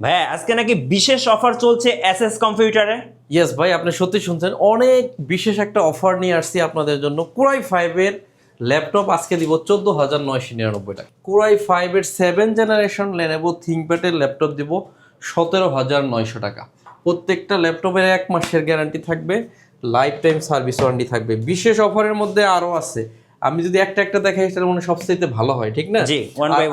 ভাইয়া আজকে নাকি বিশেষ অফার চলছে এস এস কম্পিউটারে ইয়েস ভাই, আপনি সত্যি শুনছেন, অনেক বিশেষ একটা অফার নিয়ে আসছি আপনাদের জন্য। কুরাই ফাইভের ল্যাপটপ আজকে দিব চোদ্দ হাজার নয়শো নিরানব্বই টাকা। কুরাই ফাইভের সেভেন জেনারেশন লেনেবো থিঙ্কপ্যাডের ল্যাপটপ দিব সতেরো হাজার নয়শো টাকা। প্রত্যেকটা ল্যাপটপের এক মাসের গ্যারান্টি থাকবে লাইফ টাইম সার্ভিস ওয়ারেন্টি থাকবে। বিশেষ অফারের মধ্যে আরও আছে। আমি যদি একটা একটা দেখাই সেটা মনে হয় সবচেয়ে ভালো হয় ঠিক না জি।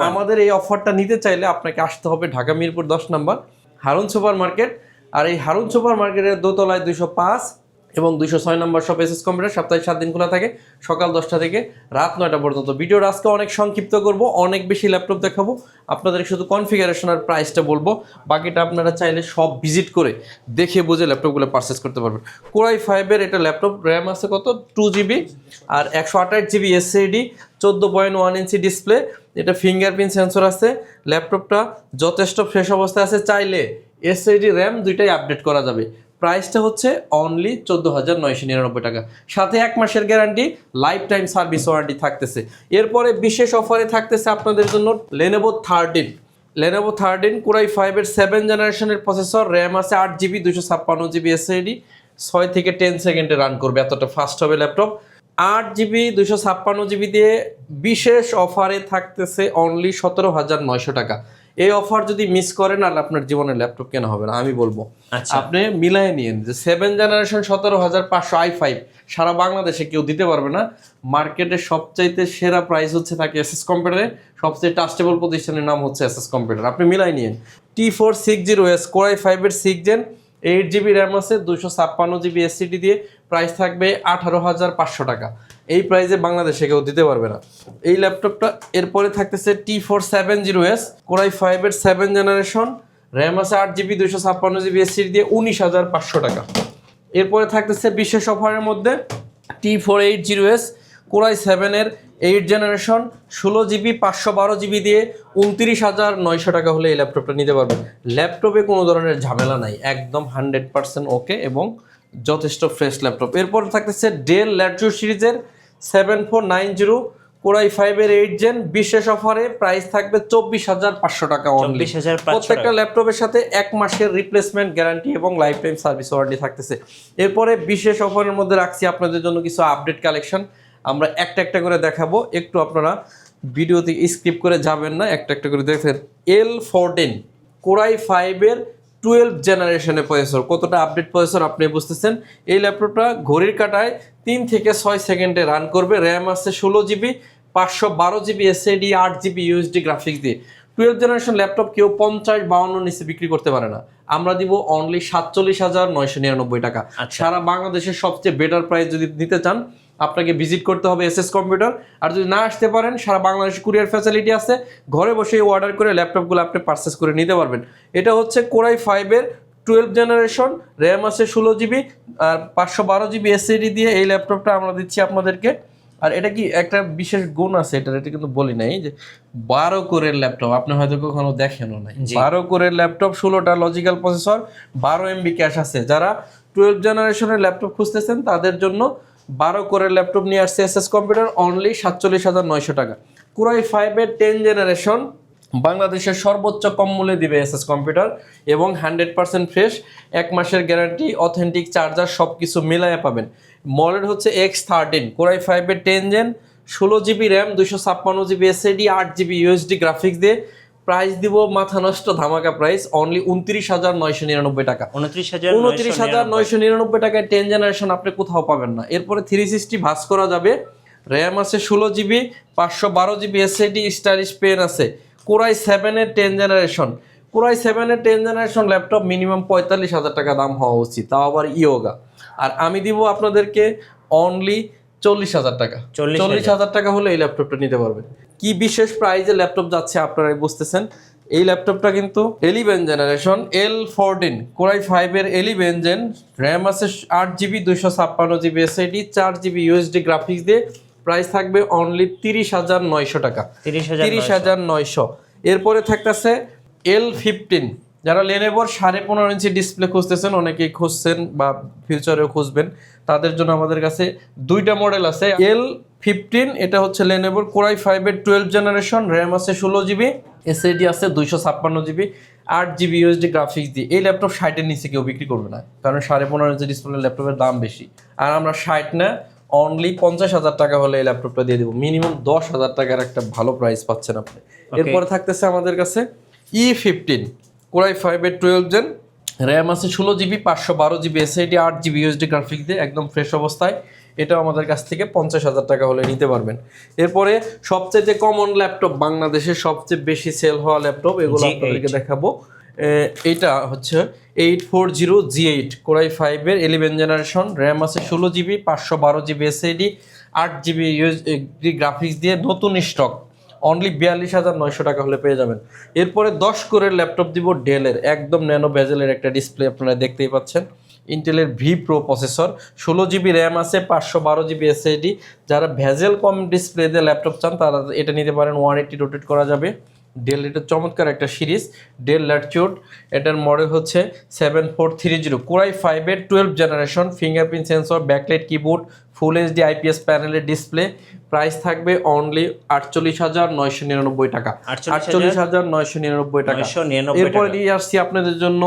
আমাদের এই অফারটা নিতে চাইলে আপনাকে আসতে হবে ঢাকা মিরপুর দশ নম্বর হারুন সুপার মার্কেট আর এই হারুন সুপার মার্কেটের দোতলায় দুইশো পাঁচ এবং দুইশো ছয় নম্বর সব এসএস কম্পিউটার সপ্তাহে সাত দিন খোলা থাকে, সকাল দশটা থেকে রাত নয়টা পর্যন্ত। ভিডিওর আজকে অনেক সংক্ষিপ্ত করব, অনেক বেশি ল্যাপটপ দেখাবো। আপনাদের শুধু কনফিগারেশন আর প্রাইসটা বলব, বাকিটা আপনারা চাইলে সব ভিজিট করে দেখে বুঝে ল্যাপটপগুলো পারচেস করতে পারবেন। কোরাই ফাইভের এটা ল্যাপটপ র্যাম আছে কত? টু জিবি আর একশো আঠাশ জিবি এসএডি চোদ্দ পয়েন্ট ওয়ান ইঞ্চি ডিসপ্লে এটা ফিঙ্গারপ্রিন্ট সেন্সর আছে। ল্যাপটপটা যথেষ্ট ফ্রেশ অবস্থায় আছে, চাইলে এসএডি র্যাম দুইটাই আপডেট করা যাবে। প্রাইসটা হচ্ছে অনলি চোদ্দ হাজার নয়শো নিরানব্বই টাকা। সাথে এক মাসের guarantee life time service warranty থাকতেছে। এরপরে বিশেষ অফারে থাকতেছে আপনাদের জন্য Lenovo thirteen Lenovo thirteen core i ফাইভের সেভেন জেনারেশনের প্রসেসর র্যাম আছে আট জিবি দুশো ছাপ্পান্ন জিবি এসএডি ছয় থেকে টেন সেকেন্ডে রান করবে, এতটা ফাস্ট হবে ল্যাপটপ আট জিবি দুশো ছাপ্পান্ন জিবি দিয়ে বিশেষ অফারে থাকতেছে অনলি সতেরো হাজার নয়শো টাকা। এই অফার যদি মিস করেন আর আপনার জীবনে ল্যাপটপ কেনা হবে না আমি বলব। আচ্ছা। আপনি মিলাই নিন যে সেভেন জেনারেশন সতেরো হাজার পাঁচশো আই ফাইভ সারা বাংলাদেশে কেউ দিতে পারবে না। মার্কেটে সবচাইতে সেরা প্রাইস হচ্ছে থাকে এসএস কম্পিউটারে সবচেয়ে ট্রাস্টেবল প্রতিষ্ঠানের নাম হচ্ছে এসএস কম্পিউটার আপনি মিলাই নিন T four six zero S core i ফাইভের six gen eight GB RAM আছে দুশো ছাপ্পান্ন জিবি এসসিডি দিয়ে প্রাইস থাকবে আঠারো হাজার পাঁচশো টাকা। এই প্রাইসে বাংলাদেশে কেউ দিতে পারবে না। এই ল্যাপটপটা এরপরে থাকতেছে T four seven zero S core i ফাইভের সেভেন জেনারেশন র্যাম আছে আট জিবি দুশো ছাপ্পান্ন জিবি এসসিডি দিয়ে উনিশ হাজার পাঁচশো টাকা। এরপরে থাকতেছে বিশেষ অফারের মধ্যে T four eight zero S core i সেভেনের এইট জেনারেশন ষোলো জিবি পাঁচশো বারো জিবি দিয়ে উনত্রিশ হাজার নয়শো টাকা হলে এই ল্যাপটপটা নিতে পারবেন ল্যাপটপে কোনো ধরনের ঝামেলা নাই, একদম হান্ড্রেড পার্সেন্ট ওকে এবং যথেষ্ট ফ্রেশ ল্যাপটপ এরপর থাকতেছে ডেল ল্যাটজু সিরিজের seven four nine zero core i ফাইভের এইট জেন বিশেষ অফারে প্রাইস থাকবে চব্বিশ হাজার পাঁচশো টাকা অনলি 24,500 প্রত্যেকটা ল্যাপটপের সাথে এক মাসের রিপ্লেসমেন্ট গ্যারান্টি এবং লাইফ টাইম সার্ভিস ওয়ারেন্টি থাকতেছে। এরপরে বিশেষ অফারের মধ্যে রাখছি আপনাদের জন্য কিছু আপডেট কালেকশন আমরা একটা একটা করে দেখাবো। একটু আপনারা ভিডিওতে স্কিপ করে যাবেন না একটা একটা করে দেখেন। এল ফোরটিন কোরাই ফাইভের টুয়েলভ জেনারেশনের প্রসেসর কতটা আপডেট প্রসেসর আপনি বুঝতেছেন? এই ল্যাপটপটা ঘড়ির কাটায় তিন থেকে ছয় সেকেন্ডে রান করবে। র্যাম আছে ষোলো জিবি পাঁচশো বারো জিবি এসএডি আট জিবি ইউএসডি গ্রাফিক্স দিয়ে। টুয়েলভ জেনারেশন ল্যাপটপ কেউ পঞ্চাশ বাউন্ন নিচে বিক্রি করতে পারে না। আমরা দিব অনলি সাতচল্লিশ হাজার নয়শো নিরানব্বই টাকা। আচ্ছা। সারা বাংলাদেশের সবচেয়ে বেটার প্রাইস যদি নিতে চান আপনাকে ভিজিট করতে হবে এসএস কম্পিউটার আর যদি না আসতে পারেন সারা বাংলাদেশে কুরিয়ার ফ্যাসিলিটি আছে ঘরে বসেই অর্ডার করে ল্যাপটপগুলো আপনি পারচেস করে নিতে পারবেন। এটা হচ্ছে কোরাই ফাইভের টুয়েলভ জেনারেশন র্যাম আছে ষোলো জিবি আর পাঁচশো বারো জিবি এসএডি দিয়ে এই ল্যাপটপটা আমরা দিচ্ছি আপনাদেরকে। আর এটা কি একটা বিশেষ গুণ আছে এটার? এটা কিন্তু বলি নাই যে বারো কোরের ল্যাপটপ আপনি হয়তো কখনো দেখেনও নাই। বারো কোরের ল্যাপটপ ষোলোটা লজিক্যাল প্রসেসর বারো এমবি ক্যাশ আছে। যারা টুয়েলভ জেনারেশনের ল্যাপটপ খুঁজতেছেন তাদের জন্য বারো কোরের ল্যাপটপ নিয়ে আসছে এসএস কম্পিউটার অনলি সাতচল্লিশ হাজার নয়শো টাকা। কুরাই ফাইভের টেন জেনারেশন বাংলাদেশের সর্বোচ্চ কম মূল্যে দিবে এসএস কম্পিউটার এবং হান্ড্রেড পার্সেন্ট ফ্রেশ এক মাসের গ্যারান্টি অথেন্টিক চার্জার সব কিছু মিলাইয়া পাবেন। মডেল হচ্ছে এক্স থার্টিন কোরাই ফাইভের টেন জেন ষোলো জিবি র্যাম দুশো ছাপ্পান্ন জিবি এসএডি আট জিবি ইউএসডি গ্রাফিক্স দিয়ে প্রাইস দিব মাথা নষ্ট ধামাকা প্রাইস অনলি উনত্রিশ হাজার নয়শো নিরানব্বই টাকা। উনত্রিশ হাজার উনত্রিশ হাজার নয়শো নিরানব্বই টাকায় টেন জেনারেশন আপনি কোথাও পাবেন না। এরপরে থ্রি সিক্সটি ভাস করা যাবে। র্যাম আছে ষোলো জিবি পাঁচশো বারো জিবি এসএডি স্টাইলিশ পেন আছে। কোরাই সেভেনের টেন জেনারেশন কোরাই সেভেনের টেন জেনারেশন ল্যাপটপ মিনিমাম পঁয়তাল্লিশ হাজার টাকা দাম হওয়া উচিত। তাও আবার ইয়োগা আর আমি দিব আপনাদেরকে অনলি চল্লিশ হাজার টাকা। চল্লিশ হাজার। টাকা হলে এই ল্যাপটপটা নিতে পারবেন। কি বিশেষ প্রাইজে ল্যাপটপ যাচ্ছে আপনারাই বুঝতেছেন? এই ল্যাপটপটা কিন্তু eleven generation L fourteen core i ফাইভের এলিভেন জেন র্যাম আছে আট জিবি দুইশো ছাপ্পান্ন জিবি এসআইডি চার জিবি ইউএসডি গ্রাফিক্স দিয়ে প্রাইস থাকবে অনলি তিরিশ হাজার নয়শো টাকা। তিরিশ হাজার তিরিশ হাজার নয়শো। এরপরে থাকতেছে এল ফিফটিন যারা লেনেভোর সাড়ে পনেরো ইঞ্চি ডিসপ্লে খুঁজতেছেন অনেকেই খুঁজছেন বা ফিউচারেও খুঁজবেন। তাদের জন্য আমাদের কাছে দুইটা মডেল আছে এল ফিফটিন এটা হচ্ছে লেনেভোর কোরাই ফাইভের টুয়েলভ জেনারেশন র্যাম আছে ষোলো জিবি এসএডি আছে দুইশো ছাপ্পান্ন জিবি আট জিবি ইউএসডি গ্রাফিক্স দিয়ে। এই ল্যাপটপ ষাটের নিচে কেউ বিক্রি করবে না কারণ সাড়ে পনেরো ইঞ্চি ডিসপ্লে ল্যাপটপের দাম বেশি। আর আমরা ষাট না অনলি পঞ্চাশ হাজার টাকা হলে এই ল্যাপটপটা দিয়ে দেবো। মিনিমাম দশ হাজার টাকার একটা ভালো প্রাইস পাচ্ছেন আপনি। এরপরে থাকতেছে আমাদের কাছে ই ফিফটিন কোরাই ফাইভের টুয়েলভ জেন র্যাম আছে ষোলো জিবি পাঁচশো বারো জিবি এসআইডি আট জিবি ইউএসডি গ্রাফিক দিয়ে একদম ফ্রেশ অবস্থায়। এটাও আমাদের কাছ থেকে পঞ্চাশ হাজার টাকা হলে নিতে পারবেন। এরপরে সবচেয়ে কমন ল্যাপটপ বাংলাদেশের সবচেয়ে বেশি সেল হওয়া ল্যাপটপ এগুলো আপনাদেরকে দেখাবো। এটা হচ্ছে eight four zero G eight Core i ফাইভের ইলেভেন জেনারেশন র্যাম আছে ষোলো জিবি পাঁচশো বারো জিবি এসআইডি আট জিবি গ্রাফিক্স দিয়ে নতুন স্টক অনলি বিয়াল্লিশ হাজার নয়শো টাকা হলে পেয়ে যাবেন। এরপরে দশ করে ল্যাপটপ দিব ডেলের একদম ন্যানো বেজেলের একটা ডিসপ্লে আপনারা দেখতেই পাচ্ছেন। ইন্টেলের ভি প্রো প্রসেসর ষোলো জিবি র্যাম আছে পাঁচশো বারো জিবি এসএসডি যারা ভেজেল কম ডিসপ্লে দিয়ে ল্যাপটপ চান তারা এটা নিতে পারেন ওয়ান এইটটি রোটেট করা যাবে। ডেল এটা চমৎকার একটা সিরিজ। ডেল ল্যাটচিউড এটার মডেল হচ্ছে seven four three zero core i ফাইভের twelve generation fingerprint sensor backlight keyboard full HD IPS প্যানেলের ডিসপ্লে প্রাইস থাকবে অনলি আটচল্লিশ হাজার নয়শো নিরানব্বই টাকা। 48,999 আটচল্লিশ হাজার নয়শো নিরানব্বই টাকা। 999 এরপরে। নিয়ে আসছি আপনাদের জন্য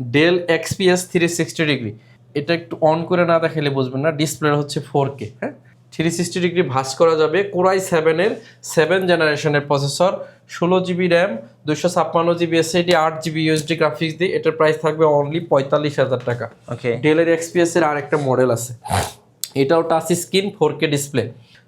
Dell XPS three sixty degree এটা একটু অন করে না দেখালে বুঝবেন না ডিসপ্লে হচ্ছে ফোর কে হ্যাঁ? থ্রি সিক্সটি ডিগ্রি ভাস করা যাবে। কোরাই সেভেনের সেভেন জেনারেশনের প্রসেসর ষোলো জিবি র্যাম দুশো ছাপ্পান্ন জিবি এস এসএডি আট জিবি ইউএসডি গ্রাফিক্স দিয়ে এটার প্রাইস থাকবে অনলি পঁয়তাল্লিশ হাজার টাকা। ওকে ডেলের এক্সপিএস এর আরেকটা মডেল আছে। এটাও touch screen four K display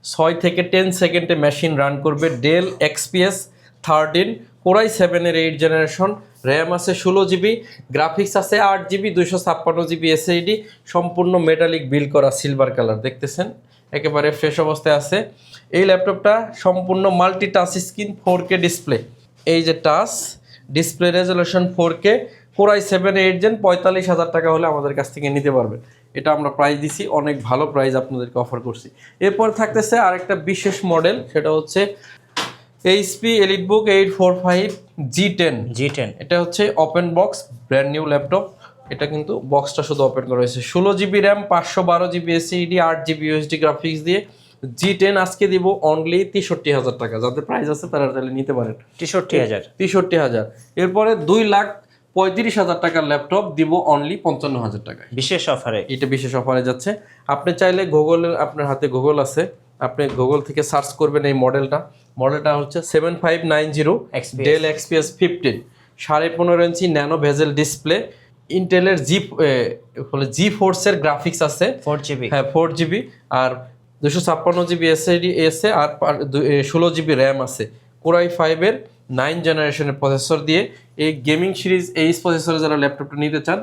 ছয় থেকে টেন সেকেন্ডে মেশিন রান করবে Dell XPS thirteen core i সেভেনের এইট জেনারেশন র্যাম আছে ষোলো জিবি গ্রাফিক্স আছে আট জিবি দুশো ছাপ্পান্ন জিবি এসএইডি সম্পূর্ণ মেটালিক বিল করা সিলভার কালার দেখতেছেন? একেবারে ফ্রেশ অবস্থায় আছে। এই ল্যাপটপটা সম্পূর্ণ multi touch screen four K display এই যে touch display resolution four K core i seven eight gen পঁয়তাল্লিশ হাজার টাকা হলে আমাদের কাছ থেকে নিতে পারবেন। এটা আমরা প্রাইস দিছি, অনেক ভালো প্রাইস আপনাদেরকে অফার করছি। এরপর থাকতেছে আরেকটা বিশেষ মডেল সেটা হচ্ছে HP EliteBook eight four five G ten G ten এটা হচ্ছে open box brand new laptop এটা কিন্তু বক্সটা শুধু ওপেন করা হয়েছে। ষোলো জিবি র্যাম পাঁচশো বারো জিবি এসিডি আট জিবি ইউএসডি গ্রাফিক্স দিয়ে জি টেন আজকে দিব অনলি তেষট্টি হাজার টাকা। যাদের প্রাইস আছে তারা তাহলে নিতে পারেন। তেষট্টি হাজার। তেষট্টি হাজার। এরপরে দুই লাখ পঁয়ত্রিশ হাজার টাকার ল্যাপটপ দিব অনলি পঞ্চান্ন হাজার টাকায়। বিশেষ অফারে এটা বিশেষ অফারে যাচ্ছে। আপনি চাইলে গুগলের আপনার হাতে গুগল আছে। আপনি গুগল থেকে সার্চ করবেন এই মডেলটা মডেলটা হচ্ছে seven five nine zero Dell XPS fifteen সাড়ে পনেরো ইঞ্চি ন্যানো ভেজেল ডিসপ্লে ইন্টেলের জি ফলে জি ফোর্সের গ্রাফিক্স আছে। ফোর জিবি হ্যাঁ ফোর জিবি আর দুশো ছাপ্পান্ন জিবি এসএডি এসে আর ষোলো জিবি র্যাম আছে। কোরাই ফাইভের নাইন জেনারেশনের প্রসেসর দিয়ে এই গেমিং সিরিজ এই প্রসেসরে যারা ল্যাপটপটা নিতে চান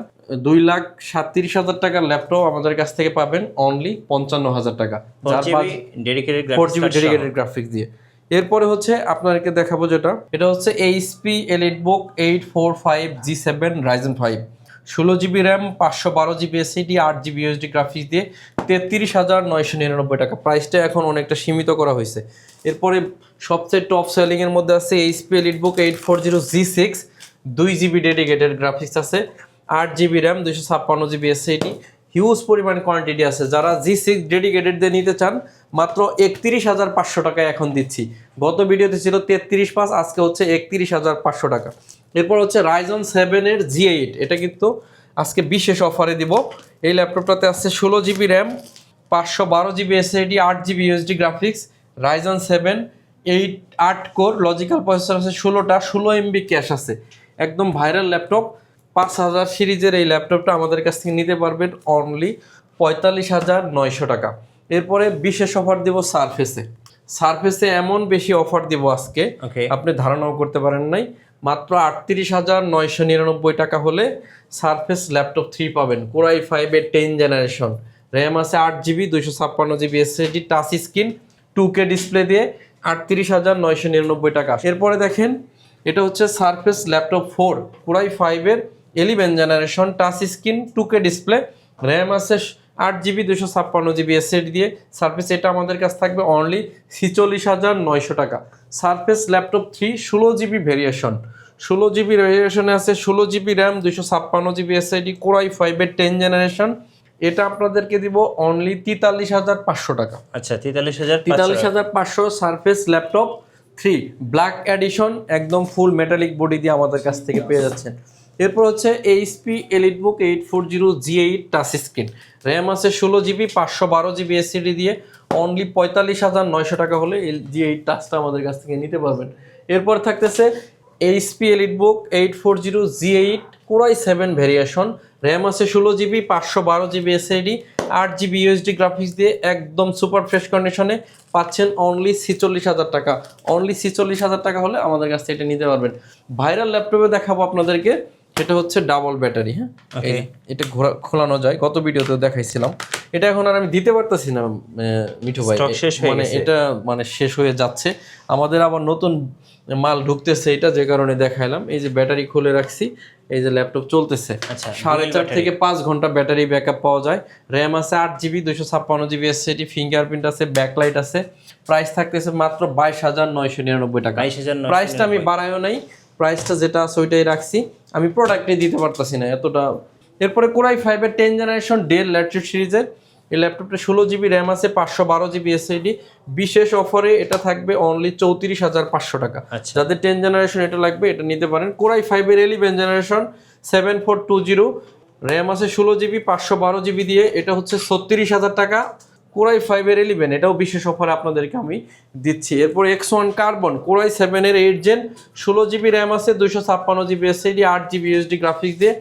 দুই লাখ সাতত্রিশ হাজার টাকার ল্যাপটপ আমাদের কাছ থেকে পাবেন অনলি পঞ্চান্ন হাজার টাকা। ফোর জিবি ডেডিকেটেড গ্রাফিক্স দিয়ে। এরপরে হচ্ছে আপনাদেরকে দেখাবো যেটা এটা হচ্ছে HP EliteBook eight four five G seven Ryzen five ষোলো জিবি র্যাম, পাঁচশো বারো জিবি এসিডি আট জিবি ইউএসডি গ্রাফিক্স দিয়ে তেত্রিশ হাজার নয়শো নিরানব্বই টাকা। প্রাইসটা এখন অনেকটা সীমিত করা হয়েছে। এরপরে সবচেয়ে টপ সেলিংয়ের মধ্যে আছে HP EliteBook eight four zero G six দুই জিবি ডেডিকেটেড গ্রাফিক্স আছে, আট জিবি র্যাম দুশো ছাপ্পান্ন জিবি এসএডি হিউজ পরিমাণ কোয়ান্টিটি আছে। যারা জি সিক্স ডেডিকেটেড দিয়ে নিতে চান, মাত্র একত্রিশ হাজার পাঁচশো টাকায় এখন দিচ্ছি। গত ভিডিওতে ছিল তেত্রিশ পাঁচ, আজকে হচ্ছে একত্রিশ হাজার পাঁচশো টাকা। এরপর হচ্ছে রাইজন সেভেনের জি এইট এটা কিন্তু আজকে বিশেষ অফারে দিব। এই ল্যাপটপটাতে আছে ষোলো জিবি র্যাম পাঁচশো বারো জিবি এসএডি আট GB UHD graphics Ryzen seven eight আট কোর লজিক্যাল প্রসেসর আছে ষোলোটা, ষোলো এমবি ক্যাশ আছে। একদম ভাইরাল ল্যাপটপ। পাঁচ হাজার সিরিজের এই ল্যাপটপটা আমাদের কাছ থেকে নিতে পারবেন অনলি পঁয়তাল্লিশ হাজার নয়শো টাকা। এরপরে বিশেষ অফার দিব সারফেসে সারফেসে এমন বেশি অফার দিব আজকে। আপনি ধারণাও করতে পারেন নাই। মাত্র আটত্রিশ হাজার নয়শো নিরানব্বই টাকা হলে সারফেস ল্যাপটপ থ্রি পাবেন। কোরাই ফাইভের টেন জেনারেশন র্যাম আছে আট জিবি দুইশো ছাপ্পান্ন GB SSD touch screen two K display দিয়ে আটত্রিশ হাজার নয়শো নিরানব্বই টাকা। এরপরে দেখেন এটা হচ্ছে Surface laptop four core i ফাইভের eleven generation touch screen two K display RAM আছে আট জিবি দুশো ছাপ্পান্ন জিবি এসএড দিয়ে। সার্ফেস এটা আমাদের কাছে থাকবে অনলি ছিচল্লিশ হাজার নয়শো টাকা। সারফেস ল্যাপটপ থ্রি ষোলো জিবি ভেরিয়েশন ষোলো জিবি ভেরিয়েশনে আছে ষোলো জিবি র্যাম দুশো ছাপ্পান্ন জিবি এসআইডি কোরাই ফাইভের টেন জেনারেশন এটা আপনাদেরকে দিব অনলি তেতাল্লিশ হাজার পাঁচশো টাকা। আচ্ছা তেতাল্লিশ হাজার তেতাল্লিশ হাজার পাঁচশো Surface laptop three black edition একদম ফুল মেটালিক বডি দিয়ে আমাদের কাছ থেকে পেয়ে যাচ্ছেন। এরপর হচ্ছে HP EliteBook eight four zero G eight touch screen RAM আছে ষোলো জিবি পাঁচশো বারো জিবি এসিডি দিয়ে। অনলি পঁয়তাল্লিশ হাজার নয়শো টাকা হলে এল জি এইট টাচটা আমাদের কাছ থেকে নিতে পারবেন। এরপর থাকতেছে HP EliteBook eight four zero G eight core i seven variation RAM আছে ষোলো জিবি পাঁচশো বারো জিবি এসএডি আট জিবি ইউএসডি গ্রাফিক্স দিয়ে একদম সুপার ফ্রেশ কন্ডিশনে পাচ্ছেন অনলি ছিচল্লিশ হাজার টাকা। অনলি ছিচল্লিশ হাজার টাকা হলে আমাদের কাছ থেকে এটা নিতে পারবেন। ভাইরাল ল্যাপটপে দেখাবো আপনাদেরকে। সেটা হচ্ছে ডাবল ব্যাটারি হ্যাঁ? এটা ঘোরা- খোলানো যায়। গত ভিডিওতে দেখাইছিলাম। এটা এখন আর আমি দিতে পারতেছি না মিঠু ভাই। মানে এটা মানে শেষ হয়ে যাচ্ছে। আমাদের আবার নতুন মাল ঢুকতেছে এটা যে কারণে দেখাইলাম। এই যে ব্যাটারি খুলে রাখছি এই যে ল্যাপটপ চলতেছে। আচ্ছা, সাড়ে চার থেকে পাঁচ ঘণ্টা ব্যাটারি ব্যাকআপ পাওয়া যায়। র্যাম আছে আট জিবি দুশো ছাপ্পান্ন জিবি এসএটি ফিঙ্গারপ্রিন্ট আছে ব্যাকলাইট আছে। প্রাইস থাকতেছে মাত্র বাইশ হাজার নয়শো নিরানব্বই টাকা। 22,999 প্রাইসটা আমি বাড়াইও নাই। প্রাইসটা যেটা আছে ওইটাই রাখছি। আমি প্রোডাক্টে দিতে পারতাছি না এতটা। এরপরে কোরাই ফাইভের টেন জেনারেশন ডেল ল্যাপটপ সিরিজের। এই ল্যাপটপটা ষোলো জিবি র্যাম আছে পাঁচশো বারো জিবি এসআইডি বিশেষ অফারে এটা থাকবে অনলি চৌত্রিশ হাজার পাঁচশো টাকা। আচ্ছা। যাদের টেন জেনারেশন এটা লাগবে এটা নিতে পারেন। কোরাই ফাইভের eleven generation seven four two zero RAM আছে ষোলো জিবি পাঁচশো বারো জিবি দিয়ে। এটা হচ্ছে ছত্রিশ হাজার টাকা। কোরাই ফাইভের এলিভেন এটাও বিশেষ অফারে আপনাদেরকে আমি দিচ্ছি। এরপর X one carbon core i সেভেনের এইট জেন ষোলো জিবি র্যাম আছে দুশো ছাপ্পান্ন জিবি এসএডি আট জিবি ইউএসডি গ্রাফিক্স দিয়ে।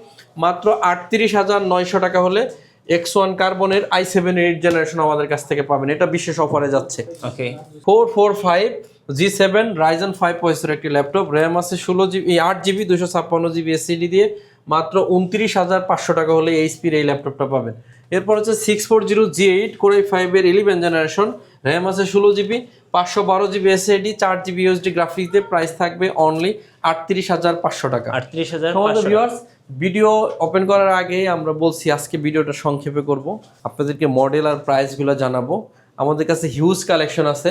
মাত্র আটত্রিশ হাজার নয়শো টাকা হলে এক্স ওয়ান কার্বনের আই সেভেন এইট জেনারেশন আমাদের কাছ থেকে পাবেন। এটা বিশেষ অফারে যাচ্ছে। Okay four four five G seven Ryzen five পয়সের একটি ল্যাপটপ র্যাম আছে ষোলো জিবি আট জিবি দুশো ছাপ্পান্ন জিবি এসিডি দিয়ে। মাত্র উনত্রিশ হাজার পাঁচশো টাকা হলে এইচপির এই ল্যাপটপটা পাবেন। এরপর হচ্ছে six four zero G eight core i ফাইভের ইলেভেন জেনারেশন র্যাম আছে ষোলো জিবি পাঁচশো বারো জিবি এসএডি চার জিবি ইউএসডি গ্রাফিক্স দিয়ে প্রাইস থাকবে অনলি আটত্রিশ হাজার পাঁচশো টাকা। আটত্রিশ হাজার ভিউয়ার্স ভিডিও ওপেন করার আগে আমরা বলছি আজকে ভিডিওটা সংক্ষেপে করব আপনাদেরকে মডেল আর প্রাইসগুলো জানাব। আমাদের কাছে হিউজ কালেকশন আছে।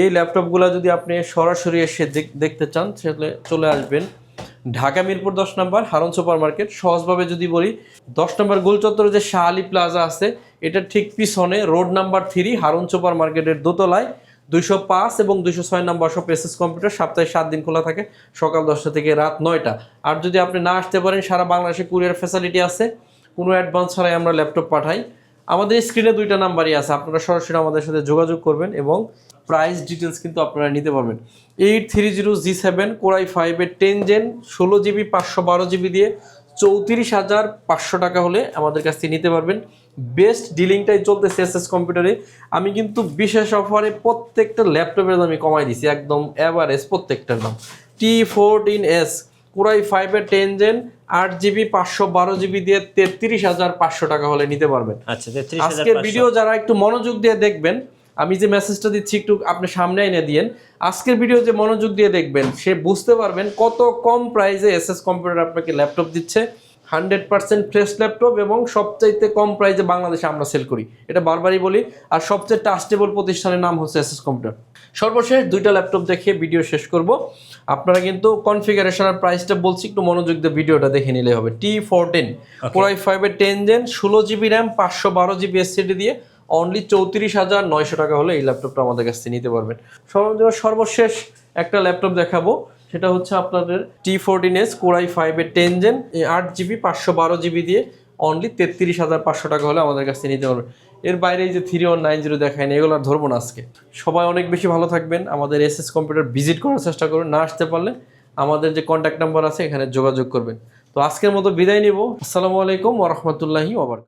এই ল্যাপটপগুলো যদি আপনি সরাসরি এসে দেখতে চান তাহলে চলে আসবেন। ঢাকা মিরপুর দশ নম্বর, হারন সুপার মার্কেট সহজভাবে যদি বলি, দশ নম্বর গোলচত্বরে যে শাহ আলী প্লাজা আছে এটার ঠিক পিছনে রোড নাম্বার থ্রি, হারন সুপার মার্কেটের দোতলায়। দুইশো পাঁচ এবং দুইশো ছয় নম্বর সব এসএস কম্পিউটার, সপ্তাহে সাত দিন খোলা থাকে, সকাল দশটা থেকে রাত নয়টা। আর যদি আপনি না আসতে পারেন, সারা বাংলাদেশে কুরিয়ার ফ্যাসিলিটি আছে, কোনো অ্যাডভান্স ছাড়াই আমরা ল্যাপটপ পাঠাই। আমাদের স্ক্রিনে দুইটা নাম্বারই আছে, আপনারা সরাসরি আমাদের সাথে যোগাযোগ করবেন এবং প্রাইস ডিটেলস কিন্তু আপনারা নিতে পারবেন। Eight three zero G seven core i ফাইভের টেন জেন ষোলো জিবি পাঁচশো বারো জিবি দিয়ে চৌত্রিশ হাজার পাঁচশো টাকা হলে আমাদের কাছ থেকে নিতে পারবেন। বেস্ট ডিলিংটাই চলতেছে এস এস কম্পিউটারে আমি কিন্তু বিশেষ অফারে প্রত্যেকটা ল্যাপটপের দামই কমাই দিছি একদম অ্যাভারেজ প্রত্যেকটার দাম। T fourteen S core i ফাইভের টেন জেন আট জিবি পাঁচশো বারো জিবি দিয়ে তেত্রিশ হাজার পাঁচশো টাকা হলে নিতে পারবেন। আচ্ছা আজকের ভিডিও যারা একটু মনোযোগ দিয়ে দেখবেন আমি যে মেসেজটা দিচ্ছি একটু আপনি সামনে এনে দিয়েন। আজকের ভিডিও যে মনোযোগ দিয়ে দেখবেন সে বুঝতে পারবেন কত কম প্রাইসে এসএস কম্পিউটার আপনাকে ল্যাপটপ দিচ্ছে। হান্ড্রেড পার্সেন্ট ফ্রেশ ল্যাপটপ এবং সবচাইতে কম প্রাইসে বাংলাদেশে আমরা সেল করি। এটা বারবারই বলি। আর সবচেয়ে ট্রাস্টেবল প্রতিষ্ঠানের নাম হচ্ছে এসএস কম্পিউটার সর্বশেষ দুইটা ল্যাপটপ দেখে ভিডিও শেষ করব। আপনারা কিন্তু কনফিগারেশন আর প্রাইসটা বলছি একটু মনোযোগ দিয়ে ভিডিওটা দেখে নিলে হবে। টি ফোরটিন কোরাই ফাইভের টেন জেন ষোলো জিবি র্যাম পাঁচশো বারো জিবি এসসিডি দিয়ে অনলি চৌত্রিশ হাজার নয়শো টাকা হলে এই ল্যাপটপটা আমাদের কাছ থেকে নিতে পারবেন। সর্ব- সর্বশেষ একটা ল্যাপটপ দেখাবো, সেটা হচ্ছে আপনাদের T fourteen S core i ফাইভের টেন জেন আট জিবি পাঁচশো বারো জিবি দিয়ে অনলি তেত্রিশ হাজার পাঁচশো টাকা হলে আমাদের কাছ নিতে পারবেন। এর বাইরে এই যে থ্রি ওয়ান নাইন জিরো দেখায় না, এগুলো আর ধরবো না আজকে। সবাই অনেক বেশি ভালো থাকবেন, আমাদের এস এস কম্পিউটার ভিজিট করার চেষ্টা করুন, না আসতে পারলে আমাদের যে কন্ট্যাক্ট নাম্বার আছে, এখানে যোগাযোগ করবেন। তো আজকের মতো বিদায় নিব, আসসালামু আলাইকুম ওরহমতুল্লাহি ওবর